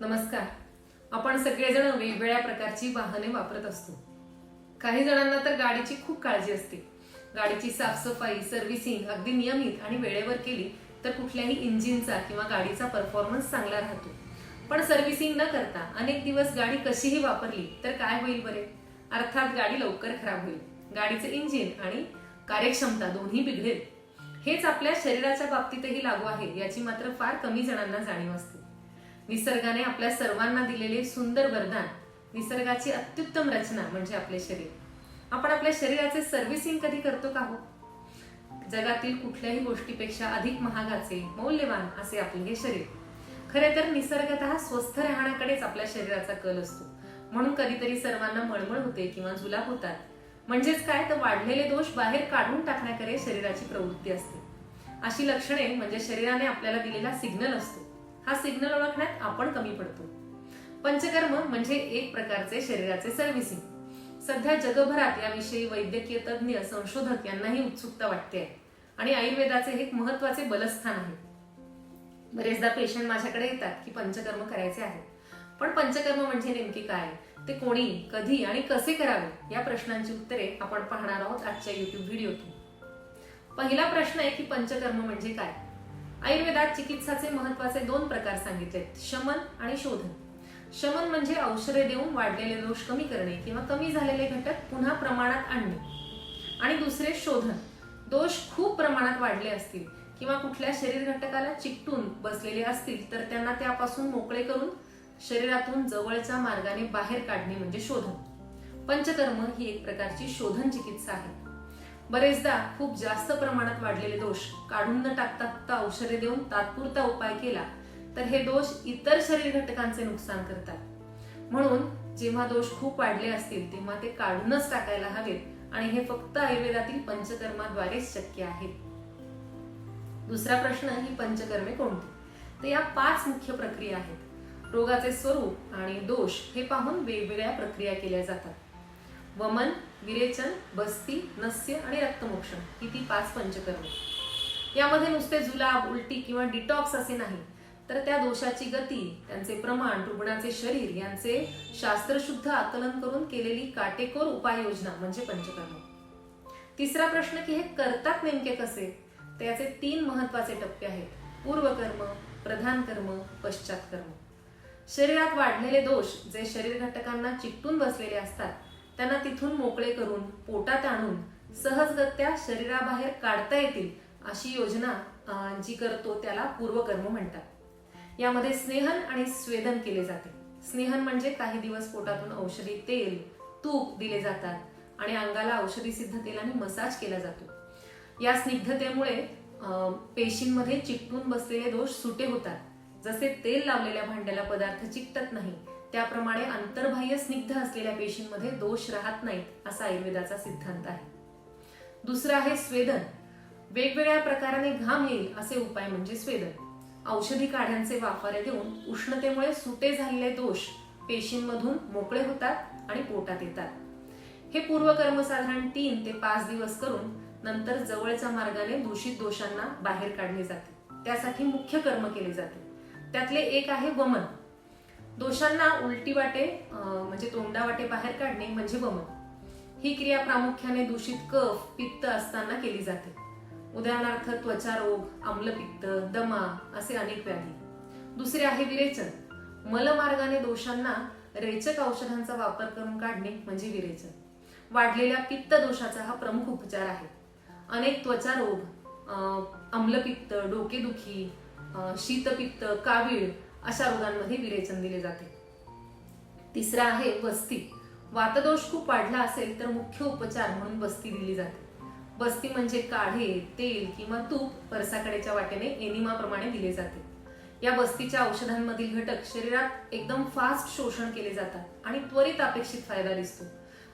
नमस्कार. आपण सगळेजण वेगवेगळ्या प्रकारची वाहने वापरत असतो. काही जणांना तर गाडीची खूप काळजी असते. गाडीची साफसफाई सर्व्हिसिंग अगदी नियमित आणि वेळेवर केली तर कुठल्याही इंजिनचा किंवा गाडीचा परफॉर्मन्स चांगला राहतो. पण सर्व्हिसिंग न करता अनेक दिवस गाडी कशीही वापरली तर काय होईल बरे? अर्थात गाडी लवकर खराब होईल. गाडीचे इंजिन आणि कार्यक्षमता दोन्ही बिघडेल. हेच आपल्या शरीराच्या बाबतीतही लागू आहे याची मात्र फार कमी जणांना जाणीव असते. निसर्गाने आपल्या सर्वांना दिलेले सुंदर वरदान निसर्गाची अत्युत्तम रचना म्हणजे आपले शरीर. आपण आपल्या शरीराचे सर्व्हिसिंग कधी करतो का हो? जगातील कुठल्याही गोष्टीपेक्षा अधिक महागाचे मौल्यवान असे आपले हे शरीर. खरे तर निसर्गत स्वस्थ राहण्याकडेच आपल्या शरीराचा कल असतो. म्हणून कधीतरी सर्वांना मळमळ होते किंवा जुलाब होतात. म्हणजेच काय? तर वाढलेले दोष बाहेर काढून टाकण्याकडे शरीराची प्रवृत्ती असते. अशी लक्षणे म्हणजे शरीराने आपल्याला दिलेला सिग्नल असतो. हा सिग्नल ओळखण्यात आपण कमी पडतो. पंचकर्म म्हणजे एक प्रकारचे शरीराचे सर्व्हिसिंग सध्या जगभरात याविषयी वैद्यकीय तज्ज्ञ संशोधक यांनाही उत्सुकता वाटते आहे आणि आयुर्वेदाचे हे एक महत्त्वाचे बलस्थान आहे. बरेचदा पेशंट माझ्याकडे येतात की पंचकर्म करायचे आहे पण पंचकर्म म्हणजे नेमके काय? ते कोणी कधी आणि कसे करावे? या प्रश्नांची उत्तरे आपण पाहणार आहोत आजच्या युट्यूब व्हिडिओतून. पहिला प्रश्न आहे की पंचकर्म म्हणजे काय? आयुर्वेदात चिकित्साचे महत्त्वाचे दोन प्रकार सांगितलेत शमन आणि शोधन. शमन म्हणजे औषधे देऊन वाढलेले दोष कमी करणे किंवा कमी झालेले घटक पुन्हा प्रमाणात आणणे. आणि दुसरे शोधन दोष खूप प्रमाणात वाढले असतील किंवा कुठल्या शरीर घटकाला चिकटून बसलेले असतील तर त्यांना त्यापासून मोकळे करून शरीरातून जवळच्या मार्गाने बाहेर काढणे म्हणजे शोधन. पंचकर्म ही एक प्रकारची शोधन चिकित्सा आहे. बरेचदा खूप जास्त प्रमाणात वाढलेले दोष काढून न टाकता औषधे देऊन तात्पुरता उपाय केला तर हे दोष इतर शरीर घटकांचे नुकसान करतात. म्हणून जेव्हा दोष खूप वाढले असतील तेव्हा ते काढूनच टाकायला हवेत आणि हे फक्त आयुर्वेदातील पंचकर्माद्वारेच शक्य आहे. दुसरा प्रश्न ही पंचकर्मे कोणती? तर या पाच मुख्य प्रक्रिया आहेत. रोगाचे स्वरूप आणि दोष हे पाहून वेगवेगळ्या प्रक्रिया केल्या जातात. वमन विरेचन बस्ती नस्य आणि रक्तमोक्षण ही ती पाच पंचकर्म. यामध्ये नुसते जुलाब उलटी किंवा डिटॉक्स असे नाही तर त्या दोषाची गती त्यांचे प्रमाण रुग्णाचे शरीर यांचे शास्त्रशुद्ध आकलन करून केलेली काटेकोर उपाययोजना म्हणजे पंचकर्म. तिसरा प्रश्न की हे करतात नेमके कसे? तर याचे तीन महत्त्वाचे टप्पे आहेत. पूर्वकर्म प्रधान कर्म पश्चात कर्म शरीरात वाढलेले दोष जे शरीर घटकांना चिकटून बसलेले असतात त्यांना तिथून मोकळे करून पोटात आणून सहजगत्या शरीराबाहेर काढता येतील अशी योजना जी करतो त्याला पूर्वकर्म म्हणतात. यामध्ये स्नेहन आणि स्वेदन केले जाते. स्नेहन म्हणजे काही दिवस पोटातून औषधी तेल तूप दिले जातात आणि अंगाला औषधी सिद्ध तेलाने मसाज केला जातो. या स्निग्धतेमुळे अं, पेशींमध्ये चिकटून बसलेले दोष सुटे होतात. जसे तेल लावलेल्या भांड्याला पदार्थ चिकटत नाही त्याप्रमाणे अंतर्बाह्य स्निग्ध असलेल्या पेशींमध्ये दोष राहत नाहीत असा आयुर्वेदाचा सिद्धांत आहे. दुसरं आहे स्वेदन. वेगवेगळ्या प्रकाराने घाम येईल असे उपाय म्हणजे स्वेदन. औषधी काढ्यांचे वाफारे देऊन उष्णतेमुळे सुटे झालेले दोष पेशींमधून मोकळे होतात आणि पोटात येतात. हे पूर्वकर्म साधारण तीन ते पाच दिवस करून नंतर जवळच्या मार्गाने दूषित दोषांना बाहेर काढले जाते. त्यासाठी मुख्य कर्म केले जाते. त्यातले एक आहे वमन. दोषांना उलटी वाटे म्हणजे तोंडा वाटे बाहेर काढणे म्हणजे वमन. ही क्रिया प्रामुख्याने दूषित कफ पित्त असताना केली जाते. उदाहरणार्थ त्वचारोग आम्लपित्त दमा असे अनेक व्याधी. दुसरे आहे विरेचन. मलमार्गाने दोषांना रेचक औषधांचा वापर करून काढणे म्हणजे विरेचन. वाढलेल्या पित्त दोषाचा हा प्रमुख उपचार आहे. अनेक त्वचारोग रोग आम्लपित्त डोकेदुखी शीतपित्त कावीळ अशा रोगांमध्ये विरेचन दिले जाते. तिसरा आहे बस्ती वातदोष खूप वाढला असेल तर मुख्य उपचार म्हणून बस्ती दिली जाते. बस्ती म्हणजे काढे तेल किंवा तूप परसाकडेच्या वाटेने एनिमाप्रमाणे दिले जाते. या बस्तीच्या औषधांमधील घटक शरीरात एकदम फास्ट शोषण केले जातात आणि त्वरित अपेक्षित फायदा दिसतो.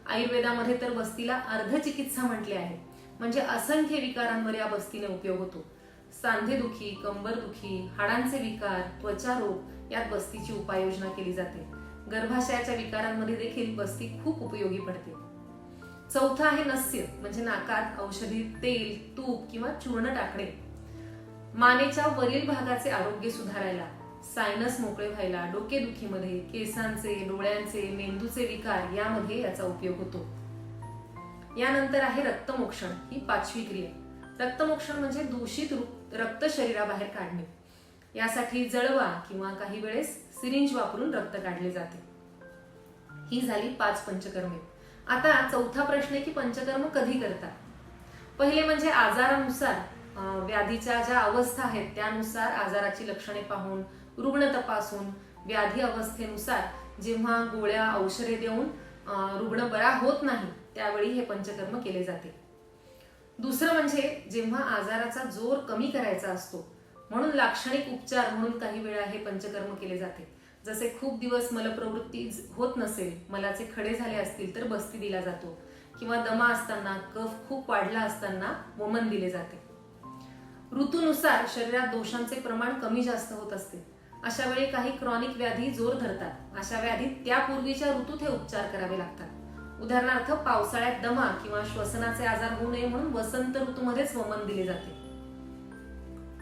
आयुर्वेदामध्ये तर बस्तीला अर्धचिकित्सा म्हटले आहे. म्हणजे असंख्य विकारांवर या बस्तीने उपयोग होतो. सांधेदुखी कंबरदुखी हाडांचे विकार त्वचा रोग यात बस्तीची उपाययोजना केली जाते. गर्भाशयाच्या विकारांमध्ये देखील बस्ती खूप उपयोगी पडते. चौथं आहे नस्य म्हणजे नाकात औषधी तेल तूप किंवा चूर्ण टाकणे. मानेच्या वरील भागाचे आरोग्य सुधारायला सायनस मोकळे व्हायला डोकेदुखीमध्ये केसांचे डोळ्यांचे मेंदूचे विकार यामध्ये याचा उपयोग होतो. यानंतर आहे रक्तमोक्षण ही पाचवी क्रिया. रक्तमोक्षण म्हणजे दूषित रु- रक्त शरीराबाहेर काढणे. यासाठी जळवा किंवा काही वेळेस सिरिंज वापरून रक्त काढले जाते. ही झाली पाच पंचकर्मे. आता चौथा प्रश्न आहे की पंचकर्म कधी करतात? पहिले म्हणजे आजारानुसार व्याधीच्या ज्या अवस्था आहेत त्यानुसार आजाराची लक्षणे पाहून रुग्ण तपासून व्याधी अवस्थेनुसार जेव्हा गोळ्या औषधे देऊन रुग्ण बरा होत नाही त्यावेळी हे पंचकर्म केले जाते. दुसरं म्हणजे जेव्हा आजाराचा जोर कमी करायचा असतो म्हणून लाक्षणिक उपचार म्हणून काही वेळा हे पंचकर्म केले जाते. जसे खूप दिवस मलप्रवृत्ती होत नसेल मलाचे खडे झाले असतील तर बस्ती दिला जातो. किंवा दमा असताना कफ खूप वाढला असताना वमन दिले जाते. ऋतूनुसार शरीरात दोषांचे प्रमाण कमी जास्त होत असते. अशा वेळी काही क्रॉनिक व्याधी जोर धरतात. अशा व्याधीत त्यापूर्वीच्या ऋतूत हे उपचार करावे लागतात. उदाहरणार्थ पावसाळ्यात दमा किंवा श्वसनाचे आजार होऊ नये म्हणून वसंत ऋतूमध्येच वमन दिले जाते.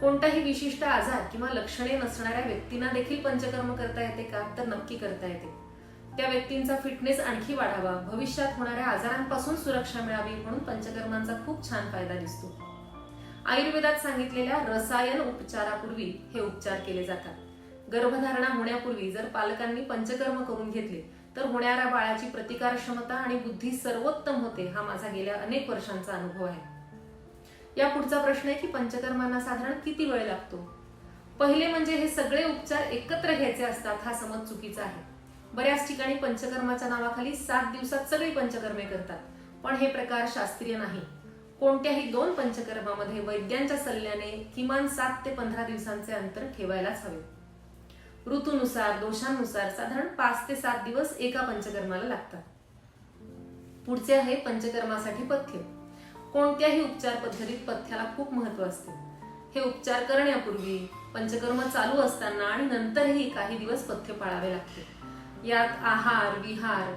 कोणताही विशिष्ट आजार किंवा लक्षणे नसणाऱ्या व्यक्तींना देखील पंचकर्म करता येते का? तर नक्की करता येते. त्या व्यक्तींचा फिटनेस आणखी वाढावा. भविष्यात होणाऱ्या आजारांपासून सुरक्षा मिळावी म्हणून पंचकर्मांचा खूप छान फायदा दिसतो. आयुर्वेदात सांगितलेल्या रसायन उपचारापूर्वी हे उपचार केले जातात. गर्भधारणा होण्यापूर्वी जर पालकांनी पंचकर्म करून घेतले तर होणाऱ्या बाळाची प्रतिकार क्षमता आणि बुद्धी सर्वोत्तम होते हा माझा गेल्या अनेक वर्षांचा अनुभव आहे. या पुढचा प्रश्न आहे की पंचकर्मांना साधारण किती वेळ लागतो? पहिले म्हणजे हे सगळे उपचार एकत्र घ्यायचे असतात हा समज चुकीचा आहे. बऱ्याच ठिकाणी पंचकर्माच्या नावाखाली सात दिवसात सगळी पंचकर्मे करतात पण हे प्रकार शास्त्रीय नाही. कोणत्याही दोन पंचकर्मामध्ये वैद्यांच्या सल्ल्याने किमान सात ते पंधरा दिवसांचे अंतर ठेवायलाच हवे. ऋतूनुसार दोषांनुसार साधारण पाच ते सात दिवस एका पंचकर्माला लागतात. पुढचे आहे पंचकर्मासाठी पथ्य. कोणत्याही उपचार पद्धतीत पथ्याला खूप महत्त्व असते. हे उपचार करण्यापूर्वी पंचकर्म चालू असताना आणि नंतरही काही दिवस पथ्य पाळावे लागते. यात आहार विहार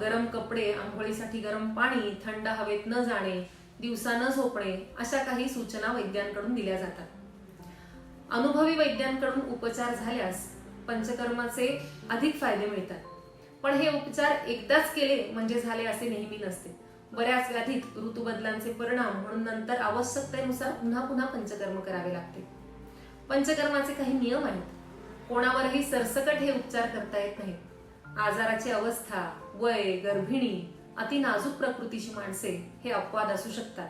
गरम कपडे आंघोळीसाठी गरम पाणी थंड हवेत न जाणे दिवसा न झोपणे अशा काही सूचना वैद्यांकडून दिल्या जातात. अनुभवी वैद्यांकडून उपचार झाल्यास पंचकर्माचे अधिक फायदे मिळतात. पण हे उपचार एकदाच केले म्हणजे झाले असे नेहमी नसते. बऱ्याच व्याधीत ऋतुबदलांचे परिणाम म्हणून नंतर आवश्यकतेनुसार पुन्हा पुन्हा पंचकर्म करावे लागते. पंचकर्माचे काही नियम आहेत. कोणावरही सरसकट हे उपचार करता येत नाहीत. आजाराची अवस्था वय गर्भिणी अति नाजूक प्रकृतीची माणसे हे अपवाद असू शकतात.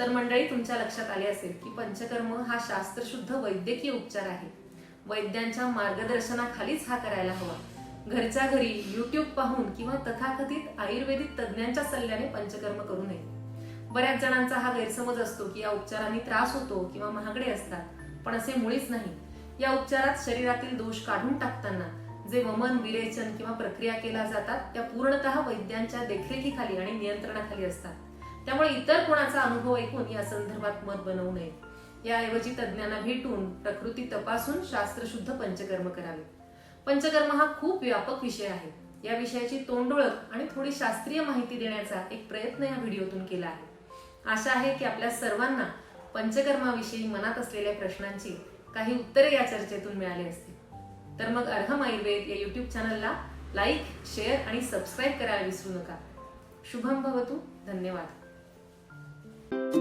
तर मंडळी तुमच्या लक्षात आले असेल की पंचकर्म हा शास्त्रशुद्ध वैद्यकीय उपचार आहे. वैद्यांच्या मार्गदर्शनाखालीच हा करायला हवा. घरच्या घरी युट्यूब पाहून किंवा तथाकथित आयुर्वेदिक तज्ज्ञांच्या सल्ल्याने पंचकर्म करू नये. बऱ्याच जणांचा हा गैरसमज असतो की या उपचारांनी त्रास होतो किंवा महागडे असतात पण असे मुळीच नाही. या उपचारात शरीरातील दोष काढून टाकताना जे वमन विरेचन किंवा प्रक्रिया केल्या जातात त्या पूर्णतः वैद्यांच्या देखरेखीखाली आणि नियंत्रणाखाली असतात. त्यामुळे इतर कोणाचा अनुभव ऐकून या संदर्भात मत बनवू नये. याऐवजी तज्ज्ञांना भेटून प्रकृती तपासून शास्त्रशुद्ध पंचकर्म करावे. पंचकर्म हा खूप व्यापक विषय आहे. या विषयाची तोंडोळख आणि थोडी शास्त्रीय माहिती देण्याचा एक प्रयत्न या व्हिडिओतून केला आहे. आशा आहे की आपल्या सर्वांना पंचकर्माविषयी मनात असलेल्या प्रश्नांची काही उत्तरे या चर्चेतून मिळाली असतील. तर मग अर्हम आयुर्वेद या युट्यूब चॅनलला लाईक शेअर आणि सबस्क्राईब करायला विसरू नका. शुभम भवतू. धन्यवाद. Thank you.